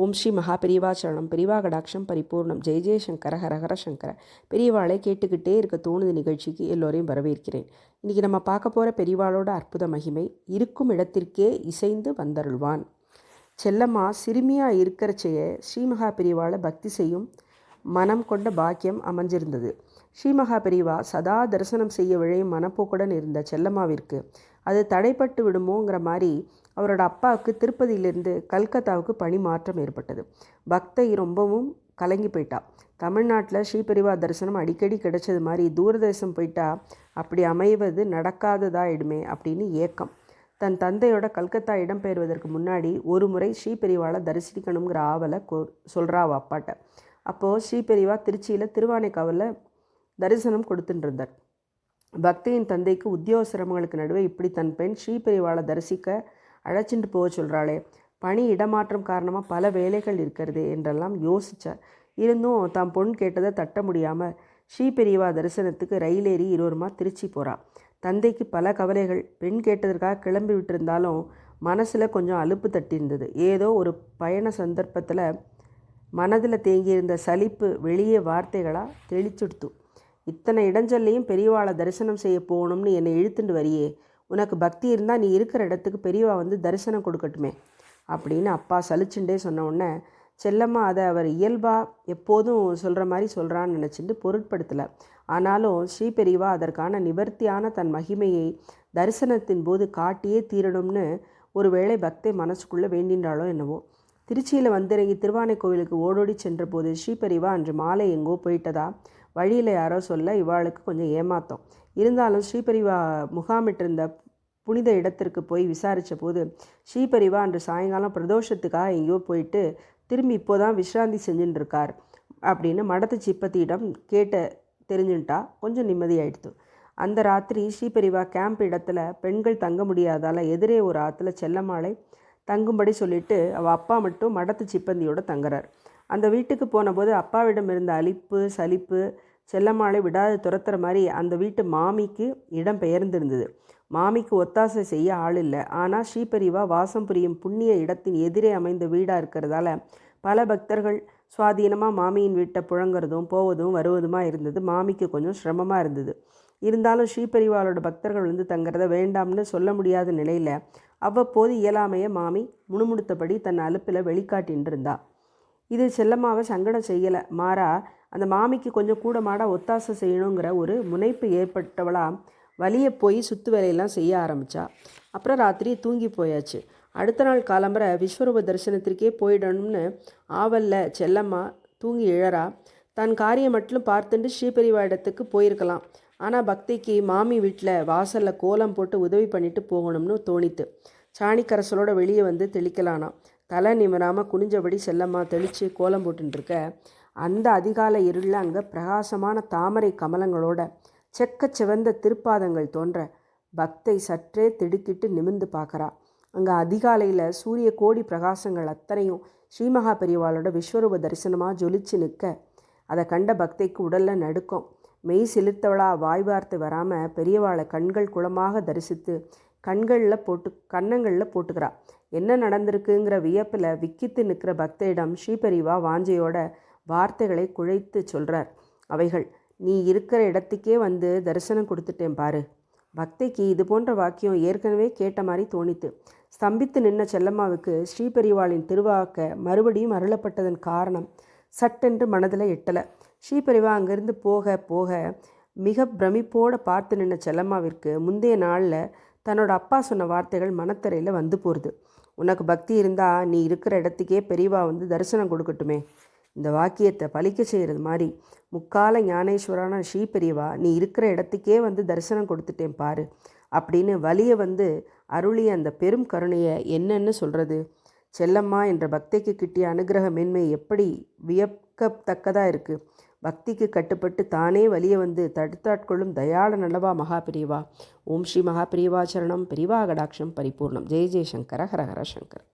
ஓம் ஸ்ரீ மகா பெரியவா சரணம். பெரியவா கடாட்சம் பரிபூர்ணம். ஜெய ஜெயசங்கர ஹரஹர சங்கர. பெரியவாளை கேட்டுக்கிட்டே இருக்க தோணுது நிகழ்ச்சிக்கு எல்லோரையும் வரவேற்கிறேன். இன்றைக்கி நம்ம பார்க்க போகிற பெரியவாளோட அற்புத மகிமை இருக்கும் இடத்திற்கே இசைந்து வந்தருள்வான். செல்லம்மா சிறுமியாக இருக்கிறச்சையே ஸ்ரீ மகா பெரியவாளை பக்தி செய்யும் மனம் கொண்ட பாக்கியம் அமைஞ்சிருந்தது. ஸ்ரீமகா பெரியவா சதா தரிசனம் செய்ய விழையும் மனப்போக்குடன் இருந்த செல்லம்மாவிற்கு அது தடைப்பட்டு விடுமோங்கிற மாதிரி அவரோட அப்பாவுக்கு திருப்பதியிலிருந்து கல்கத்தாவுக்கு பணி மாற்றம் ஏற்பட்டது. பக்தை ரொம்பவும் கலங்கி போயிட்டா. தமிழ்நாட்டில் ஸ்ரீபெரிவா தரிசனம் அடிக்கடி கிடைச்சது மாதிரி தூரதேசம் போயிட்டா அப்படி அமைவது நடக்காததாயிடுமே அப்படின்னு ஏக்கம். தன் தந்தையோட கல்கத்தா இடம்பெயர்வதற்கு முன்னாடி ஒரு முறை ஸ்ரீபெரிவாவை தரிசிக்கணுங்கிற ஆவலை கொ சொல்கிறா அப்பாட்ட. அப்போது ஸ்ரீபெரிவா திருச்சியில் திருவானைக்காவில் தரிசனம் கொடுத்துன்ட்ருந்தார் பக்தியின் தந்தைக்கு உத்தியோக சிரமங்களுக்கு நடுவே இப்படி தன் பெண் ஸ்ரீபெரிவாளை தரிசிக்க அழைச்சிட்டு போக சொல்கிறாளே பணி இடமாற்றம் காரணமாக பல வேலைகள் இருக்கிறது என்றெல்லாம் யோசித்தார் இருந்தும் தாம் பொன் கேட்டதை தட்ட முடியாமல் ஸ்ரீபெரியவா தரிசனத்துக்கு ரயில் ஏறி இருவருமா திருச்சி போகிறா தந்தைக்கு பல கவலைகள் பெண் கேட்டதற்காக கிளம்பி விட்டுருந்தாலும் மனசில் கொஞ்சம் அலுப்பு தட்டியிருந்தது. ஏதோ ஒரு பயண சந்தர்ப்பத்தில் மனதில் தேங்கியிருந்த சலிப்பு வெளியே வார்த்தைகளாக தெளிச்சுடுத்து. இத்தனை இடஞ்சல்லையும் பெரியவாளை தரிசனம் செய்ய போகணும்னு என்னை இழுத்துட்டு வரியே. உனக்கு பக்தி இருந்தால் நீ இருக்கிற இடத்துக்கு பெரியவா வந்து தரிசனம் கொடுக்கட்டுமே அப்படின்னு அப்பா சலிச்சுண்டே சொன்ன உடனே செல்லம்மா அதை அவர் இயல்பாக எப்போதும் சொல்கிற மாதிரி சொல்கிறான்னு நினச்சிட்டு பொருட்படுத்தலை. ஆனாலும் ஸ்ரீ பெரியவா அதற்கான நிவர்த்தியான தன் மகிமையை தரிசனத்தின் போது காட்டியே தீரணும்னு ஒருவேளை பக்தை மனசுக்குள்ளே வேண்டின்றாலோ என்னவோ. திருச்சியில் வந்திறங்கி திருவானை கோவிலுக்கு ஓடோடி சென்றபோது ஸ்ரீபெரிவா அன்று மாலை எங்கோ போயிட்டதா? வழியில் யாரோ சொல்ல இவாளுக்கு கொஞ்சம் ஏமாத்தம். இருந்தாலும் ஸ்ரீபரிவா முகாமிட்டிருந்த புனித இடத்திற்கு போய் விசாரித்த போது ஸ்ரீபரிவா அன்று சாயங்காலம் பிரதோஷத்துக்காக எங்கேயோ போயிட்டு திரும்பி இப்போ தான் விஷ்ராந்தி செஞ்சுட்டு இருக்கார் அப்படின்னு மடத்து சிப்பத்தியிடம் கேட்ட தெரிஞ்சுட்டா கொஞ்சம் நிம்மதியாயிடுத்து. அந்த ராத்திரி ஸ்ரீபெரிவா கேம்ப் இடத்துல பெண்கள் தங்க முடியாதால் எதிரே ஒரு ஆற்றுல செல்லமாலை தங்கும்படி சொல்லிட்டு அவள் அப்பா மட்டும் மடத்து சிப்பந்தியோட தங்குறார். அந்த வீட்டுக்கு போனபோது அப்பாவிடம் இருந்த அலிப்பு சலிப்பு செல்லம்மாளை விடாது துரத்துற மாதிரி அந்த வீட்டு மாமிக்கு இடம் பெயர்ந்திருந்தது. மாமிக்கு ஒத்தாசை செய்ய ஆள் இல்லை. ஆனால் ஸ்ரீபெரிவா வாசம் புரியும் புண்ணிய இடத்தின் எதிரே அமைந்த வீடாக இருக்கிறதால பல பக்தர்கள் சுவாதீனமாக மாமியின் வீட்டை புழங்குறதும் போவதும் வருவதுமாக இருந்தது. மாமிக்கு கொஞ்சம் சிரமமாக இருந்தது. இருந்தாலும் ஸ்ரீபெரிவாளோட பக்தர்கள் வந்து தங்கிறத வேண்டாம்னு சொல்ல முடியாத நிலையில் அவ்வப்போது இயலாமையை மாமி முணுமுணுத்தபடி தன் அலுப்பில் வெளிக்காட்டின்னு இருந்தாள் இது செல்லம்மாவை சங்கடம் செய்யலை. மாறா அந்த மாமிக்கு கொஞ்சம் கூட மாட ஒத்தாசை செய்யணுங்கிற ஒரு முனைப்பு ஏற்பட்டவளாக வழியே போய் சுத்து வேலையெல்லாம் செய்ய ஆரம்பித்தா அப்புறம் ராத்திரி தூங்கி போயாச்சு. அடுத்த நாள் காலம்பரை விஸ்வரூப தரிசனத்திற்கே போயிடணும்னு ஆவல்ல செல்லம்மா தூங்கி இழறா தன் காரியம் மட்டும் பார்த்துட்டு ஸ்ரீபெரிவா இடத்துக்கு போயிருக்கலாம். ஆனால் பக்திக்கு மாமி வீட்டில் வாசலில் கோலம் போட்டு உதவி பண்ணிட்டு போகணும்னு தோணித்து சாணிக்கரசலோட வெளியே வந்து தெளிக்கலானா தலை நிமிராமல் குனிஞ்சபடி செல்லம்மா தெளித்து கோலம் போட்டுருக்க அந்த அதிகால இருளில் அங்கே பிரகாசமான தாமரை கமலங்களோட செக்க சிவந்த திருப்பாதங்கள் தோன்ற பக்தை சற்றே திடுக்கிட்டு நிமிர்ந்து பார்க்குறா. அங்கே அதிகாலையில் சூரிய கோடி பிரகாசங்கள் அத்தனையும் ஸ்ரீமகா பெரியவாளோட விஸ்வரூப தரிசனமாக ஜொலிச்சு நிற்க அதை கண்ட பக்தைக்கு உடலில் நடுக்கும். மெய் செலுத்தவளா வாய் வார்த்தை வராமல் பெரியவாளை கண்கள் குளமாக தரிசித்து கண்களில் போட்டு கன்னங்களில் போட்டுக்கிறா. என்ன நடந்திருக்குங்கிற வியப்பில் விக்கித்து நிற்கிற பக்தையிடம் ஸ்ரீபெரிவா வாஞ்சையோட வார்த்தைகளை குழைத்து சொல்கிறார் அவைகள் நீ இருக்கிற இடத்துக்கே வந்து தரிசனம் கொடுத்துட்டேன் பாரு. பக்தைக்கு இது போன்ற வாக்கியம் ஏற்கனவே கேட்ட மாதிரி தோணித்து ஸ்தம்பித்து நின்ன செல்லம்மாவுக்கு ஸ்ரீபெரிவாளின் திருவாக்க மறுபடியும் அருளப்பட்டதன் காரணம் சட்டென்று மனதில் எட்டலை. ஸ்ரீபெரிவா அங்கேருந்து போக போக மிக பிரமிப்போடு பார்த்து நின்ன செல்லம்மாவிற்கு முந்தைய நாளில் தன்னோட அப்பா சொன்ன வார்த்தைகள் மனத்திரையில் வந்து போகிறது உனக்கு பக்தி இருந்தால் நீ இருக்கிற இடத்துக்கே பெரியவா வந்து தரிசனம் கொடுக்கட்டுமே. இந்த வாக்கியத்தை பலிக்க செய்கிறது மாதிரி முக்கால ஞானேஸ்வரான ஸ்ரீ பெரியவா நீ இருக்கிற இடத்துக்கே வந்து தரிசனம் கொடுத்துட்டேன் பாரு. அப்படின்னு வலியை வந்து அருளிய அந்த பெரும் கருணையை என்னன்னு சொல்கிறது செல்லம்மா என்ற பக்திக்கு கிட்டிய அனுகிரக மேன்மை எப்படி வியக்கத்தக்கதாக இருக்குது பக்திக்கு கட்டுப்பட்டு தானே வலிய வந்து தடுத்தாட்கொள்ளும் தயாள நல்லவா மகாபிரிவா. ஓம் ஸ்ரீ மகாபிரிவாச்சரணம். பிரிவா கடாட்சம் பரிபூர்ணம். ஜெய ஜெயசங்கர ஹர ஹர சங்கர்.